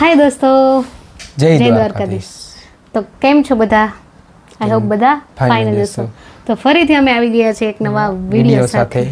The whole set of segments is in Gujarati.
હાય દોસ્તો. જય દ્વારકાધીશ. તો કેમ છો બધા? આઈ હોપ બધા ફાઇન જ તો ફરીથી અમે આવી ગયા છીએ એક નવા વીડિયો સાથે.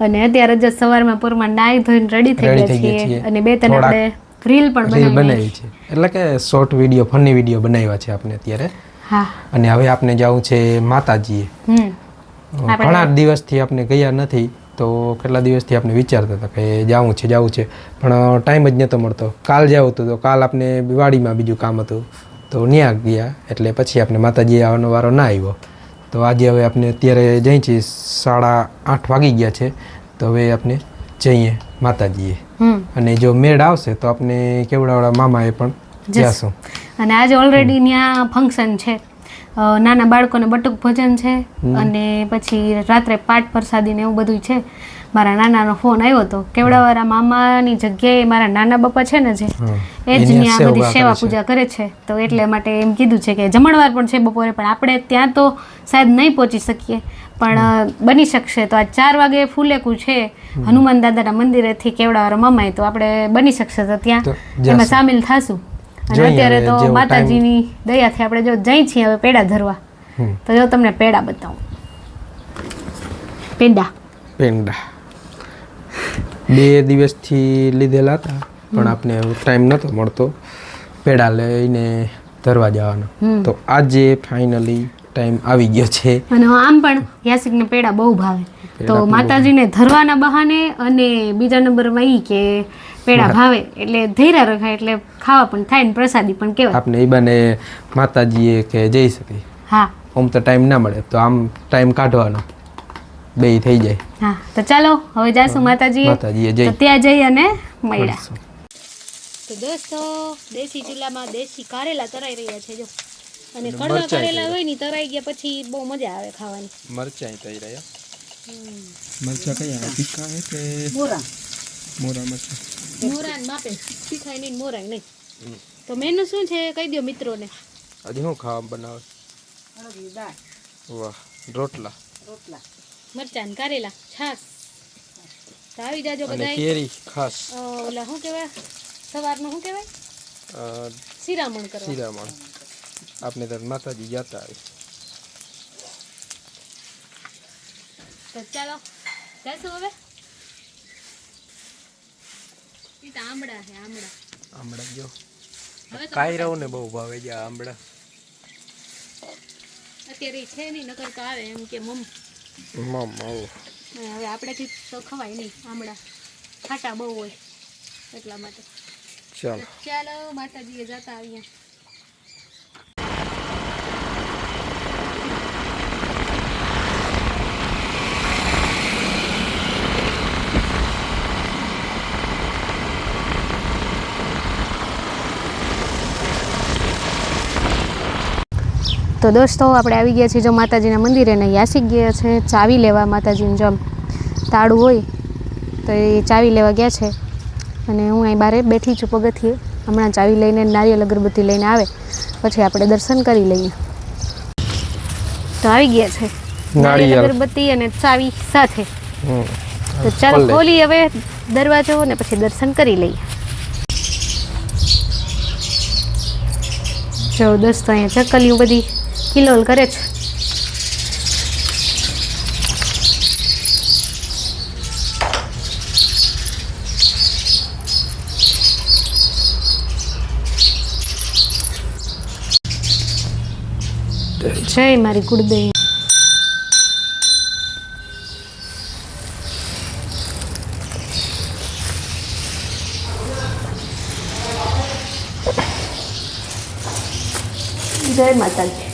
અને અત્યારે જ સવારમાં પૂરમાં નાઈ ધોઈને રેડી થઈ ગયા છીએ. અને બે ત્રણ આપણે રીલ પણ બનાવી છે એટલે કે શોર્ટ વીડિયો ફની વીડિયો બનાવ્યા છે આપણે અત્યારે. હા. અને હવે આપણે જવું છે માતાજીએ. ઘણા દિવસથી આપણે ગયા નથી. તો કેટલા દિવસથી આપણે વિચારતા હતા કે જવું છે જવું છે. પણ ટાઈમ જ નહોતો મળતો. કાલ જવું હતું તો કાલ આપણે વાડીમાં બીજું કામ હતું. તો ત્યાં ગયા એટલે પછી આપણે માતાજી આવવાનો વારો ના આવ્યો તો આજે હવે આપણે અત્યારે જઈ છીએ સાડા આઠ વાગી ગયા છે. તો હવે આપણે જઈએ માતાજીએ. અને જો મેળ આવશે તો આપણે કેવડાવાળા મામાએ પણ જઈશું. અને આજે ઓલરેડી ત્યાં ફંક્શન છે. નાના બાળકોને બટુક ભજન છે અને પછી રાત્રે પાઠ પ્રસાદી ને એવું બધું છે. મારા નાનાનો ફોન આવ્યો હતો. કેવડાવાળા મામાની જગ્યાએ મારા નાના બાપા છે ને જે એ જ આ બધી સેવા. પૂજા કરે છે. તો એટલે માટે એમ કીધું છે કે જમણવાર પણ છે બપોરે પણ આપણે ત્યાં તો શાયદ નહીં પહોંચી શકીએ. પણ બની શકશે. તો આ ચાર વાગે ફૂલેકું છે. હનુમાન દાદાના મંદિરેથી કેવડાવાળા મામાએ તો આપણે બની શકશે તો ત્યાં એમાં સામેલ થાશું. અને અત્યારે તો માતાજીની દયાથી આપણે જો જઈ છીએ હવે પેડા ધરવા તો જો તમને પેડા બતાવું. પેંડા. પેંડા. બે દિવસથી લીધેલા હતા પણ આપણે ટાઈમ નહોતો મળતો પેડા લઈને ધરવા જવાનો. તો આજે ફાઇનલી ટાઈમ આવી ગયો છે. અને આમ પણ યાસિકને પેડા બહુ ભાવે. તો માતાજીને ધરવાના બહાને અને બીજા નંબરમાં એ કે પેડા ભાવે એટલે ધૈર્ય રખાય એટલે ખાવા પણ થાય ને પ્રસાદી પણ કહેવાય. આપણે એ બાને માતાજીએ કે જઈ શકીએ હા. આમ તો ટાઈમ ના મળે તો આમ ટાઈમ કાઢવાનો. બે થઈ જાય. હા તો ચાલો હવે જાશું માતાજીએ. માતાજીએ જઈ. ત્યાં જઈ અને મળ્યા. તો દોસ્તો દેશી ચૂલામાં દેશી કારેલા તરાઈ રહ્યા છે જો. અને કડવા કારેલા હોય ને તરાઈ ગયા પછી બહુ મજા આવે ખાવાની. મરચાં થઈ રહ્યા મરચાં કયા તીખા હે કે મોરા. મોરા મરચાં? મોરા ને માપે શીખાય નહીં મોરાય નહીં. તો મેનુ શું છે કહી દો મિત્રોને. હજી શું ખાવા બનાવે વાહ રોટલા. મરચાં ને કારેલા છાશ. તો આવી જાજો બધા કેરી ખાસ. ઓલા શું કહેવાય? સવારનું શું કહેવાય? અ, શિરામણ કરવા. શિરામણ. આપણે તો માતાજી જતા આવી તો ચાલો જઈશું હવે. તો આમળા છે આમળા. આમળા જો. કાયરાઓ ને બહુ ભાવે છે આમળા. અત્યારે છે નહીં નકર તો આવે એમ કે મમ. મમ આવો. હવે આપણેથી તો ખવાય નહીં આમળા. ખાટા બહુ હોય એટલા માટે. ચાલો. ચાલો માતાજીએ જતા આવીએ. તો દોસ્તો આપણે આવી ગયા છીએ જો માતાજીના મંદિરે ને યાસી ગયા છે. ચાવી લેવા માતાજીને જેમ તાળું હોય તો એ ચાવી લેવા ગયા છે. અને હું અહીં બારે બેઠી છું પગથિયે. હમણાં ચાવી લઈને નારિયેલ અગરબત્તી લઈને આવે. પછી આપણે દર્શન કરી લઈએ. તો આવી ગયા છે. નારિયેલ અગરબત્તી અને ચાવી સાથે. તો ચાલો. ખોલી હવે દરવાજો ને પછી દર્શન કરી લઈએ. જો દોસ્તો અહીંયા ચકલીઓ બધી કિલોલ કરે છે. જય મારી કુળદેવી. જય માતાજી.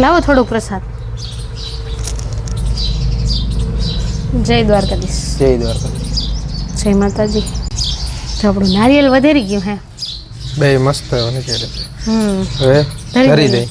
લાવો થોડોક પ્રસાદ. જય દ્વારકાધીશ. જય દ્વારકા જય માતાજી. તો આપણું નારિયેલ વધેરી ગયું હે. બે મસ્ત હમ. હવે ધરી દે દઈએ.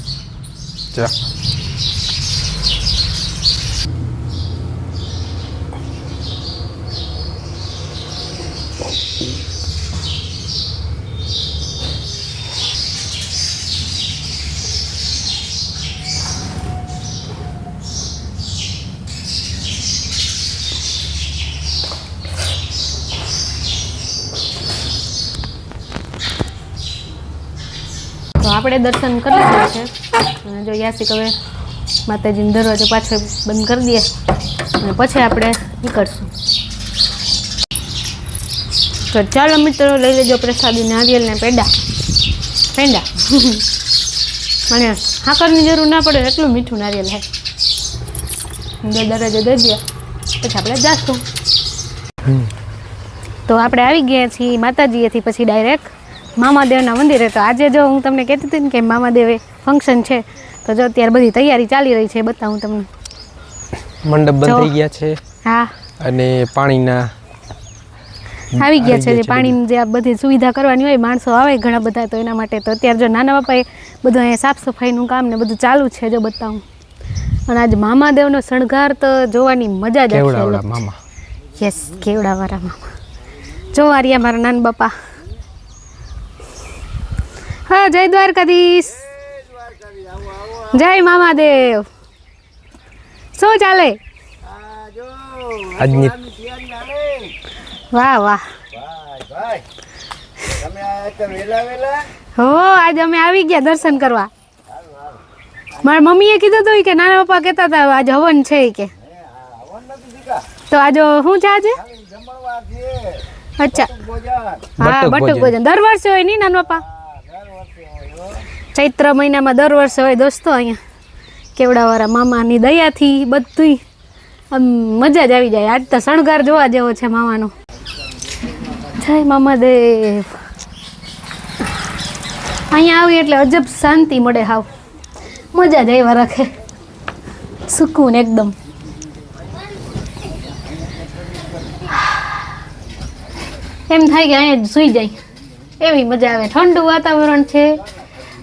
આપણે દર્શન કરી લીધા છે. અને જો યાસિક હવે માતાજીનો દરવાજો પાછો બંધ કરી દઈએ અને પછી આપણે નીકળશું. તો ચાલો મિત્રો લઈ લેજો પ્રસાદી નારિયેલ ને પેંડા. પેંડા? મને હાકરની જરૂર ના પડે એટલું મીઠું નારિયેલ છે જો દરવાજો દઈ દઈએ પછી આપણે જાશું. તો આપણે આવી ગયા છીએ માતાજીએથી પછી ડાયરેક્ટ મામાદેવના મંદિરે તો આજે જો હું તમને કહેતી હતી ને કે મામાદેવે ફંક્શન છે તો જો અત્યારે બધી તૈયારી ચાલી રહી છે બતાવું તમને. મંડપ બંધ થઈ ગયા છે. હા. અને પાણીના આવી ગયા છે જે પાણીની જે આ બધી સુવિધા કરવાની હોય માણસો આવે ઘણા બધા તો એના માટે તો અત્યારે જો નાના બાપાએ બધું અહીંયા સાફ સફાઈનું કામ ને બધું ચાલુ છે જો બતાવું. અને આજ મામાદેવનો શણગાર તો જોવાની મજા જ મામા. યસ કેવડાવાળા મામા. જો આર્યા મારા નાન બાપા. હા જય દ્વારકાધીશ જય મામાદેવ શું ચાલે આજની વાહ વાહ હો આજે અમે આવી ગયા દર્શન કરવા. મારા મમ્મીએ કીધું હતું કે નાના પપ્પા કહેતા હતા આજે હવન છે ઈ કે. તો આજે શું છે? આજે અચ્છા. હા બટુક બટુક ભોજન. ભોજન દર વર્ષે હોય નહીં નાના પપ્પા? ચૈત્ર મહિનામાં દર વર્ષે હોય દોસ્તો અહીંયા. કેવડાવાળા મામાની દયાથી બધુંય આમ મજા જ આવી જાય. આજ તો શણગાર જોવા જેવો છે મામાનો. જય મામાદેવ અહીંયા આવી એટલે અજબ શાંતિ મળે હાવ. મજા જ આવ્યા રાખે. સુકૂન એકદમ. એમ થાય કે અહીંયા સૂઈ જાય. એવી મજા આવે. ઠંડુ વાતાવરણ છે.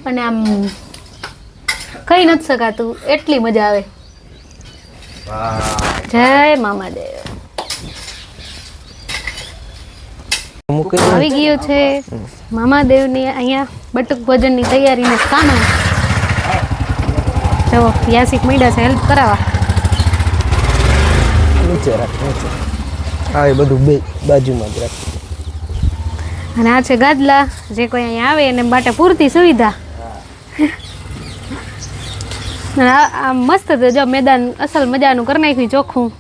અને આમ કઈ નથી શકાતું એટલી મજા આવે. જય મામાદેવ. આવી ગયો છે મામાદેવની અહીંયા બટુક ભોજનની ને સામાન જો યાસિક મળ્યા છે હેલ્પ કરાવવા. નીચે રાખ નીચે. હા એ બધું બે બાજુમાં જ રાખ. અને આ છે ગાદલા. જે કોઈ અહીંયા આવે એને માટે પૂરતી સુવિધા. આ આ મસ્ત છે જો મેદાન અસલ મજાનું કરી નાખ્યું ચોખ્ખું.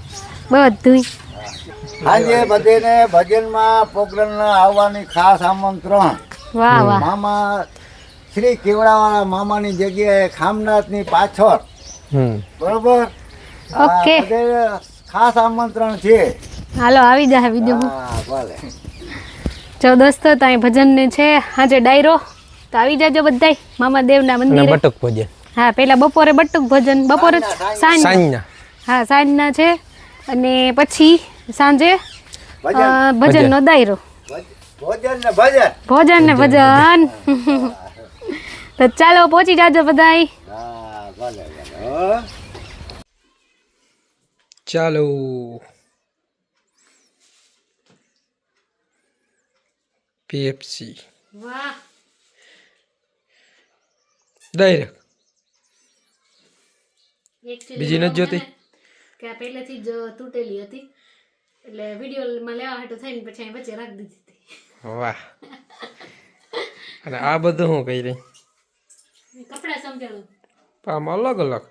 બધું આજે બધેને ભજનમાં પ્રોગ્રામ આવવાની ખાસ આમંત્રણ. વાહ વાહ. મામા શ્રી કેવડાવાળા મામાની જગ્યાએ ખામનાથની પાછળ. હમ. બરોબર? ઓકે. ખાસ આમંત્રણ છે. હાલો આવી જાય બીજું ભલે. જો દોસ્તો ત્યાં ભજનને છે આજે ડાયરો. તો આવી જાજો બધાય મામા દેવના મંદિરે. બટક ભોજન. હા પેલા બપોરે બટુક ભજન બપોરે સાંજ સાંજના હા સાંજના છે અને પછી સાંજે ભજન. ભજનનો દાયરો. ભોજન ને ભજન. ભોજન ને ભજન તો ચાલો પહોંચી જાજો બધાય. ચાલો. પીએફસી વાહ. ડાયરેક્ટ બીજી નથી જોતી? કે આ પહેલેથી જ તૂટેલી હતી એટલે વિડીયોમાં લેવા હાટું થઈને પછી અહીં વચ્ચે રાખી દીધી હતી વાહ અને આ બધું હું કહી રહી કપડા સમજાણું આમ અલગ અલગ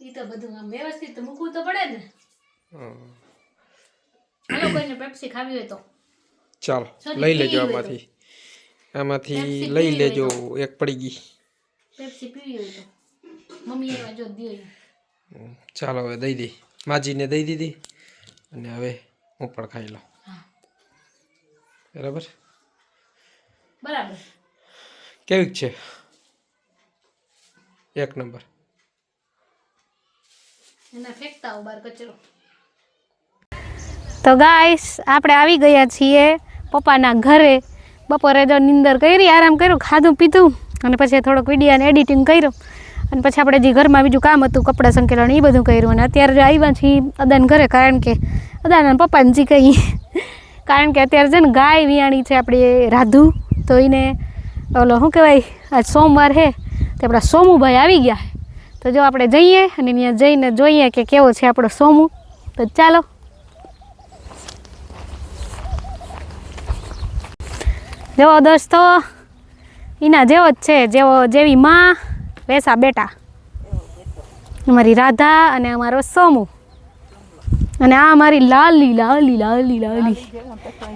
એ તો બધું આમ વ્યવસ્થિત મૂકવું તો પડે ને હમ. હાલો કોઈને પેપ્સી ખાવી હોય તો ચાલો લઈ લેજો આમાંથી આમાંથી લઈ લેજો એક પડી ગઈ. પેપ્સી પીવી હોય તો. મમ્મી એવા જો ઈ. ચાલો હવે દઈ દઈ માજીને દઈ દીધી. અને હવે હું પણ ખાઈ લઉં. બરાબર? બરાબર. કેવીક છે? એક નંબર. એને ફેંકતા આવો બાર કચરો. તો ગાઈસ આપણે આવી ગયા છીએ પપ્પાના ઘરે. બપોરે જો નિંદર કરી, આરામ કર્યો, ખાધું, પીધું, અને પછી થોડોક વીડિયો અને એડિટિંગ કર્યું. અને પછી આપણે જે ઘરમાં બીજું કામ હતું, કપડાં સંકેલણ એ બધું કર્યું. અને અત્યારે આવ્યા છીએ અદાન ઘરે, કારણ કે અદાન પપ્પાને જી કહી કારણ કે અત્યારે છે ને ગાય વિયાણી છે આપણી રાધુ. તો એને ઓલો શું કહેવાય, આજ સોમવાર છે તે આપણા સોમુભાઈ આવી ગયા તો જો આપણે જઈએ અને ત્યાં જઈને જોઈએ કે કેવો છે આપણો સોમુ. તો ચાલો. જેવો દોસ્તો. એના જેવો જ છે, જેવો, જેવી માં, વેસા બેટા. અમારી રાધા અને અમારો સોમુ. અને આ અમારી લાલી લાલી લાલી લાલી.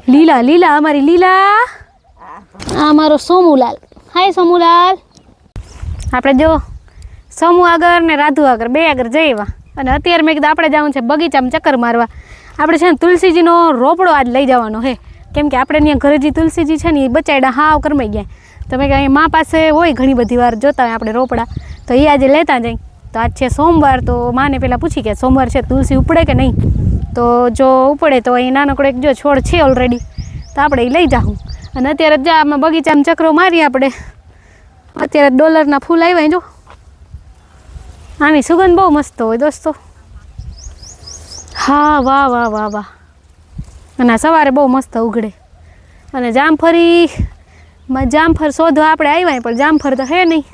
લીલા લીલા, અમારી લીલા. આ અમારો સોમુલાલ. હાય સોમુલાલ. આપણે જો સોમુ આગળ ને રાધુ આગળ, બે આગળ જઈવા અને અત્યારે મેં કીધું આપણે જવાનું છે બગીચામાં ચક્કર મારવા. આપણે છે ને તુલસીજીનો રોપડો આજ લઈ જવાનો હે કેમ કે આપણે ત્યાં ઘરે જે તુલસીજી છે ને એ બચાડા હાવ કરમાઈ ગયા. તમે કહ્યું મા પાસે હોય ઘણી બધી વાર, જોતા હોય આપણે રોપડા, તો એ આજે લેતા જાય. તો આજ છે સોમવાર, તો માને પહેલાં પૂછી કે સોમવાર છે, તુલસી ઉપડે કે નહીં? તો જો ઉપડે તો અહીં નાનકડો એક જો છોડ છે ઓલરેડી તો આપણે એ લઈ જાઉં અને અત્યારે જ આમાં બગીચામાં ચક્રો મારીએ આપણે. અત્યારે ડોલરના ફૂલ આવ્યા જો. આની સુગંધ બહુ મસ્ત હોય દોસ્તો. હા, વાહ વાહ વાહ વાહ. અને સવારે બહુ મસ્ત ઉઘડે. અને જામફરી જામફર શોધવા આપણે આવ્યા પણ જામફળ તો હે નહીં.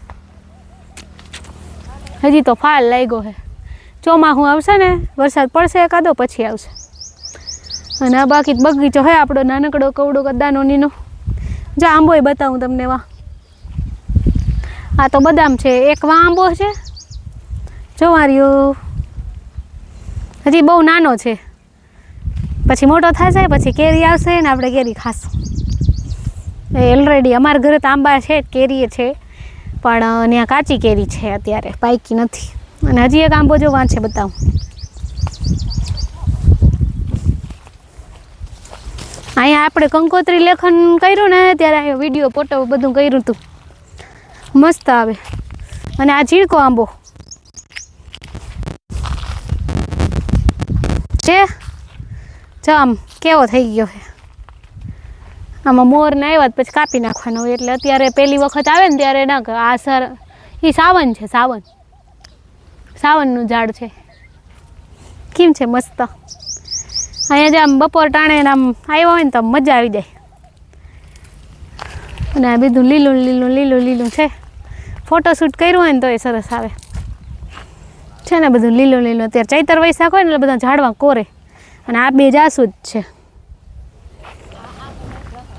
હજી તો ફાલ લાગ્યો હે. ચોમાસું આવશે ને, વરસાદ પડશે એકાદો, પછી આવશે. અને આ બાકી બગીચો હે આપણો, નાનકડો, કવડો કદાનો નીનો. જા આંબોય બતાવું તમને વા આ તો બદામ છે, એક વા આંબો છે. જો માર્યો હજી બહુ નાનો છે. પછી મોટો થશે પછી કેરી આવશે ને આપણે કેરી ખાશું. એ ઓલરેડી અમારા ઘરે તો આંબા છે કેરી છે. પણ ત્યાં કાચી કેરી છે અત્યારે, પાકી નથી. અને હજી એક આંબો જો વાંચે બતાવું. અહીંયા આપણે કંકોત્રી લેખન કર્યું ને, ત્યારે અહીંયા વીડિયો ફોટો બધું કર્યું હતું. મસ્ત આવે. અને આ ઝીણકો આંબો. છે? જો આમ કેવો થઈ ગયો છે. આમાં મોરને આવ્યા પછી કાપી નાખવાનો હોય એટલે અત્યારે પહેલી વખત આવે ને ત્યારે ના. આ સર એ સાવન છે, સાવન. સાવનનું ઝાડ છે. કેમ છે મસ્ત? અહીંયા જે આમ બપોર ટાણે આમ આવ્યો હોય ને તો મજા આવી જાય. અને આ બધું લીલું લીલું લીલું લીલું છે. ફોટોશૂટ કર્યું હોય ને તો એ સરસ આવે. છે ને બધું લીલું લીલું. અત્યારે ચૈતર વૈશાખ હોય ને એટલે બધા ઝાડવા કોરે. અને આ બે જાસૂદ છે.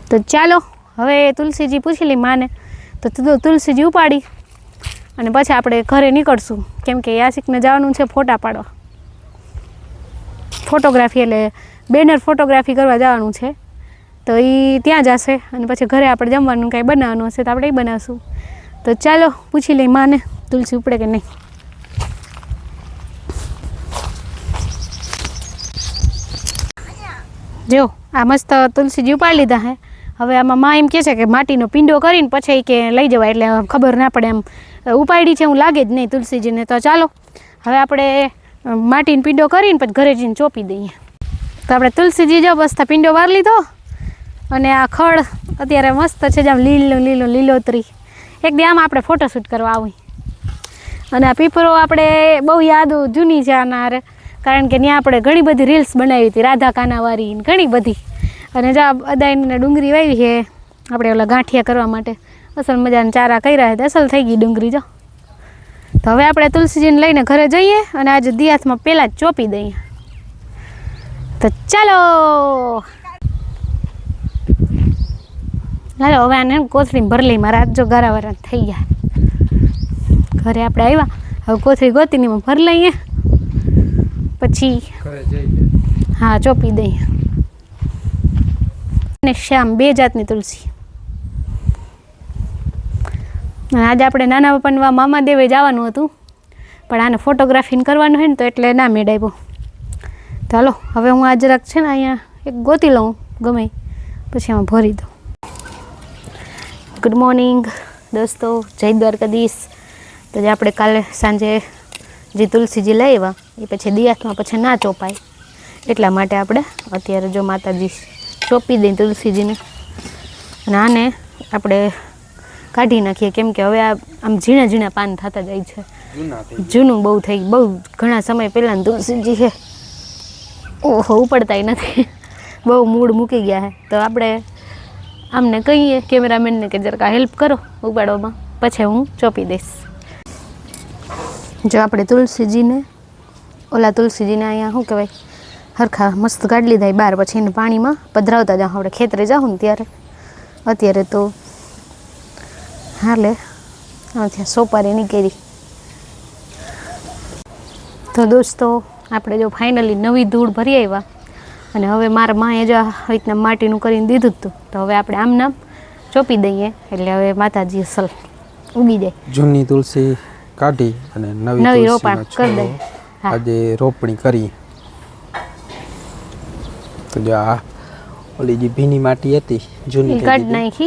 તો ચાલો, હવે તુલસીજી પૂછી લઈ માને. તો તુલસીજી ઉપાડી અને પછી આપણે ઘરે નીકળશું. કેમ કે યાસિકને જવાનું છે ફોટા પાડવા. ફોટોગ્રાફી એટલે બેનર ફોટોગ્રાફી કરવા જવાનું છે. તો એ ત્યાં જશે અને પછી ઘરે આપણે જમવાનું કાંઈ બનાવવાનું હશે તો આપણે એ બનાવશું. તો ચાલો, પૂછી લઈ માને તુલસી ઉપડે કે નહીં. જો, આ મસ્ત તુલસીજી ઉપાડી લીધા હે. હવે આમાં માં એમ કહે છે કે માટીનો પીંડો કરીને પછી કે લઈ જવાય એટલે ખબર ના પડે એમ. ઉપાડી છે હું લાગે જ નહીં તુલસીજીને. તો ચાલો, હવે આપણે માટીનો પીંડો કરીને પછી ઘરે જઈને ચોપી દઈએ. તો આપણે તુલસીજી જો બસ પીંડો વાર લીધો. અને આ ખડ અત્યારે મસ્ત છે જેમ લીલો લીલો, લીલોતરી. એક દી આમાં આપણે ફોટોશૂટ કરવા આવી અને આ પીપરો આપણે બહુ યાદ જૂની છે આના કારણ કે ત્યાં આપણે ઘણી બધી રીલ્સ બનાવી હતી રાધા કાનાવારી ઘણી બધી. અને જો અદાઈને ડુંગળી વાવી છે, આપણે ઓલા ગાંઠિયા કરવા માટે. અસલ મજાના ચારા કર્યા હતા અસલ થઈ ગઈ ડુંગળી, જો. તો હવે આપણે તુલસીજીને લઈને ઘરે જઈએ અને આજે દિયાસમાં પહેલાં જ ચોપી દઈએ. તો ચાલો. હાલો, હવે આને કોથળી ભરલી મારા આજ જો ગારાવાળા થઈ ગયા. ઘરે આપણે આવ્યા. હવે કોથળી ગોતીની ભર લઈએ. પછી હા ચોપી દઈએ અને શ્યામ બે જાતની તુલસી. અને આજે આપણે નાના પપ્પાને મામા દેવે જવાનું હતું. પણ આને ફોટોગ્રાફીને કરવાનું હોય ને તો એટલે ના મેળાવ્યો તો હાલો હવે હું આ જરાક છે ને અહીંયા એક ગોતી લઉં ગમે. પછી એમાં ભરી દઉં. ગુડ મોર્નિંગ દોસ્તો. જય દ્વારકાધીશ. તો જે આપણે કાલે સાંજે જે તુલસીજી લઈ આવ્યા એ પછી દિયાસમાં પછી ના ચોપાય. એટલા માટે આપણે અત્યારે જો માતાજી ચોપી દઈએ તુલસીજીને. અને આને આપણે કાઢી નાખીએ. કેમ કે હવે આ આમ ઝીણા ઝીણા પાન થતા જાય છે. જૂનું બહુ થઈ બહુ ઘણા સમય પહેલાં તુલસીજી છે. ઓહો ઉપડતાય નથી. બહુ મૂડ મૂકી ગયા છે. તો આપણે આમને કહીએ કેમેરામેનને કે જરાક હેલ્પ કરો ઉપાડવામાં. પછી હું ચોપી દઈશ. જો આપણે તુલસીજીને ઓલા તુલસીજીને અહીંયા શું કહેવાય હરખા મસ્ત કાઢી લીધા બહાર પછી એને પાણીમાં પધરાવતા જાઉં આપણે ખેતરે જાઉં ને ત્યારે. અત્યારે તો હાલે ત્યાં સોપારી નીકળી તો દોસ્તો આપણે જો ફાઇનલી નવી ધૂળ ભરી આવ્યા અને હવે મારા માએ જો આ રીતના માટીનું કરીને દીધું હતું તો. હવે આપણે આમ નામ ચોપી દઈએ એટલે હવે માતાજી અસલ ઉગી જાય. જૂની તુલસી કાઢી અને નવી નવી રોપાણ કરી દઈએ. આજે રોપણી કરી. તો જો આ ઓલી જે ભીની માટી હતી જૂની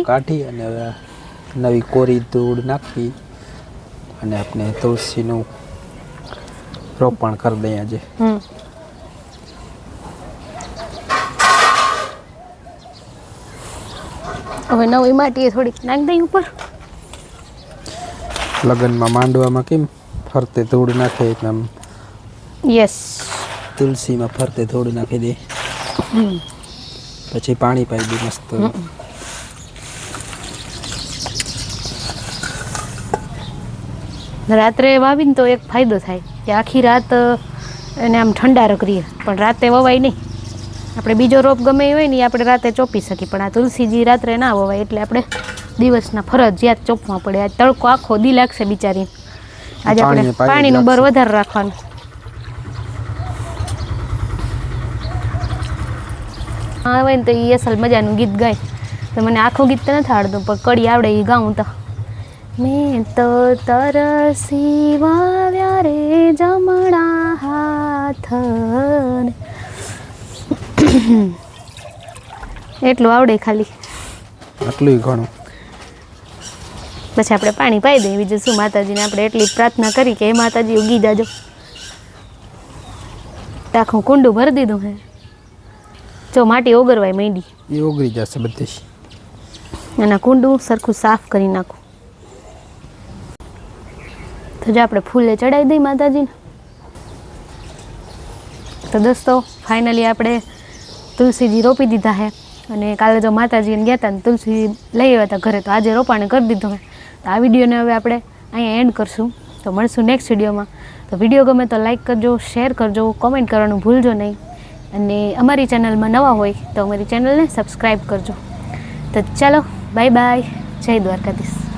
કાઢી અને નવી કોરી ધૂળ નાખી અને આપણે તુલસીનું રોપણ કરી દઈએ આજે. હવે નવી માટી થોડીક નાખી દઈ ઉપર. લગ્નમાં માંડવામાં કેમ ફરતે ધૂળ નાખે એટલે યસ તુલસીમાં ફરતે થોડું નાખી દે. પછી પાણી પાઈ દે મસ્ત. રાત્રે વાવીને તો એક ફાયદો થાય કે આખી રાત એને આમ ઠંડા રખડીએ પણ રાતે વવાય નહીં. આપણે બીજો રોપ ગમે એ હોય ને આપણે રાતે ચોપી શકીએ. પણ આ તુલસીજી રાત્રે ના વવાય એટલે આપણે દિવસના ફરજિયાત ચોપવા પડે. આ તડકો આખો દી લાગશે બિચારી આજે આપણે પાણીનું બર વધારે રાખવાનું. હોય ને તો એ અસલ મજાનું ગીત ગાય. તો મને આખું ગીત તો નથી આવડતું પણ કડી આવડે એ ગાઉં તો. મેં તો તરસી વાવ્યા રે જમણા હાથ એટલું આવડે ખાલી. આટલું ઘણું. પછી આપણે પાણી પાઈ દઈએ બીજું શું માતાજીને આપણે એટલી પ્રાર્થના કરી કે હે માતાજી ઉગી જાજો. તો આખું કુંડું ભરી દીધું હે જો માટી ઓગરવાય માંડી. એ ઓગળી જશે બધી અને કુંડું સરખું સાફ કરી નાખું. તો જો આપણે ફૂલે ચડાવી દઈએ માતાજીને. તો દોસ્તો ફાઇનલી આપણે તુલસીજી રોપી દીધા છે અને કાલે જો માતાજીને ગયા હતા ને તુલસી લઈ આવ્યા હતા ઘરે તો આજે રોપાણે કરી દીધું છે તો આ વિડીયોને હવે આપણે અહીંયા એન્ડ કરશું. તો મળશું નેક્સ્ટ વિડીયોમાં. તો વીડિયો ગમે તો લાઈક કરજો શેર કરજો કોમેન્ટ કરવાનું ભૂલજો નહીં. અને અમારી ચેનલમાં નવા હોય તો અમારી ચેનલને સબસ્ક્રાઈબ કરજો. તો ચાલો બાય બાય જય દ્વારકાધીશ.